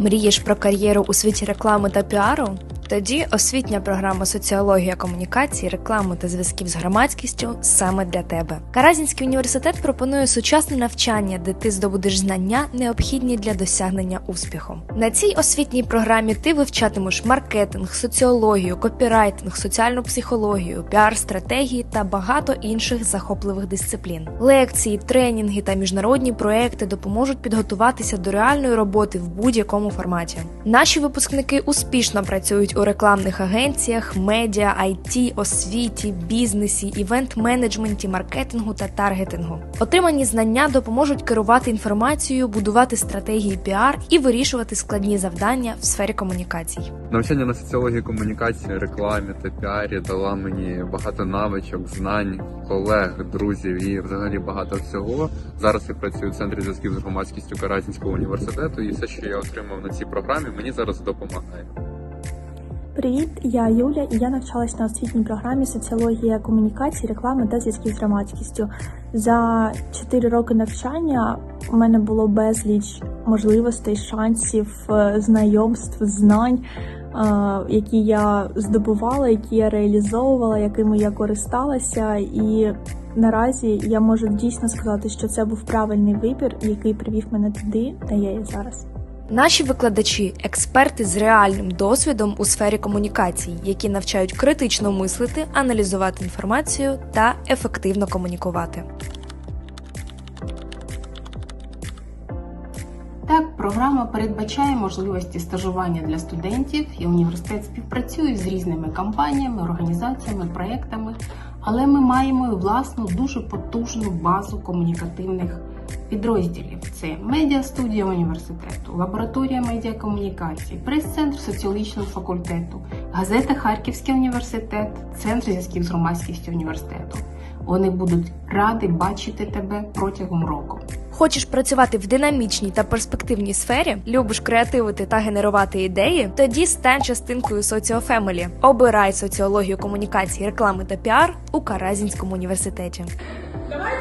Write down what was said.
Мрієш про кар'єру у світі реклами та піару? Тоді освітня програма соціологія комунікації, реклами та зв'язків з громадськістю саме для тебе. Каразінський університет пропонує сучасне навчання, де ти здобудеш знання, необхідні для досягнення успіху. На цій освітній програмі ти вивчатимеш маркетинг, соціологію, копірайтинг, соціальну психологію, піар-стратегії та багато інших захопливих дисциплін. Лекції, тренінги та міжнародні проекти допоможуть підготуватися до реальної роботи в будь-якому форматі. Наші випускники успішно працюють у рекламних агенціях, медіа, IT, освіті, бізнесі, івент-менеджменті, маркетингу та таргетингу. Отримані знання допоможуть керувати інформацією, будувати стратегії піар і вирішувати складні завдання в сфері комунікацій. Навчання на соціології комунікації, рекламі та піарі дала мені багато навичок, знань, колег, друзів і взагалі багато всього. Зараз я працюю в центрі зв'язків з громадськістю Каразінського університету, і все, що я отримав на цій програмі, мені зараз допомагає. Привіт, я Юля, і я навчалась на освітній програмі соціологія комунікації, реклами та зв'язків з громадськістю. За 4 роки навчання у мене було безліч можливостей, шансів, е, знайомств, знань, е, які я здобувала, які я реалізовувала, якими я користалася. І наразі я можу дійсно сказати, що це був правильний вибір, який привів мене туди, де я є зараз. Наші викладачі експерти з реальним досвідом у сфері комунікацій, які навчають критично мислити, аналізувати інформацію та ефективно комунікувати. Так, програма передбачає можливості стажування для студентів, і університет співпрацює з різними компаніями, організаціями, проектами, але ми маємо і власну дуже потужну базу комунікативних підрозділів. Це медіа-студія університету, лабораторія медіакомунікації, прес-центр соціологічного факультету, газета Харківський університет, центр зв'язків з громадськістю університету. Вони будуть раді бачити тебе протягом року. Хочеш працювати в динамічній та перспективній сфері, любиш креативити та генерувати ідеї? Тоді стань частинкою соціофемелі. Обирай соціологію комунікації, реклами та піар у Каразінському університеті. Давай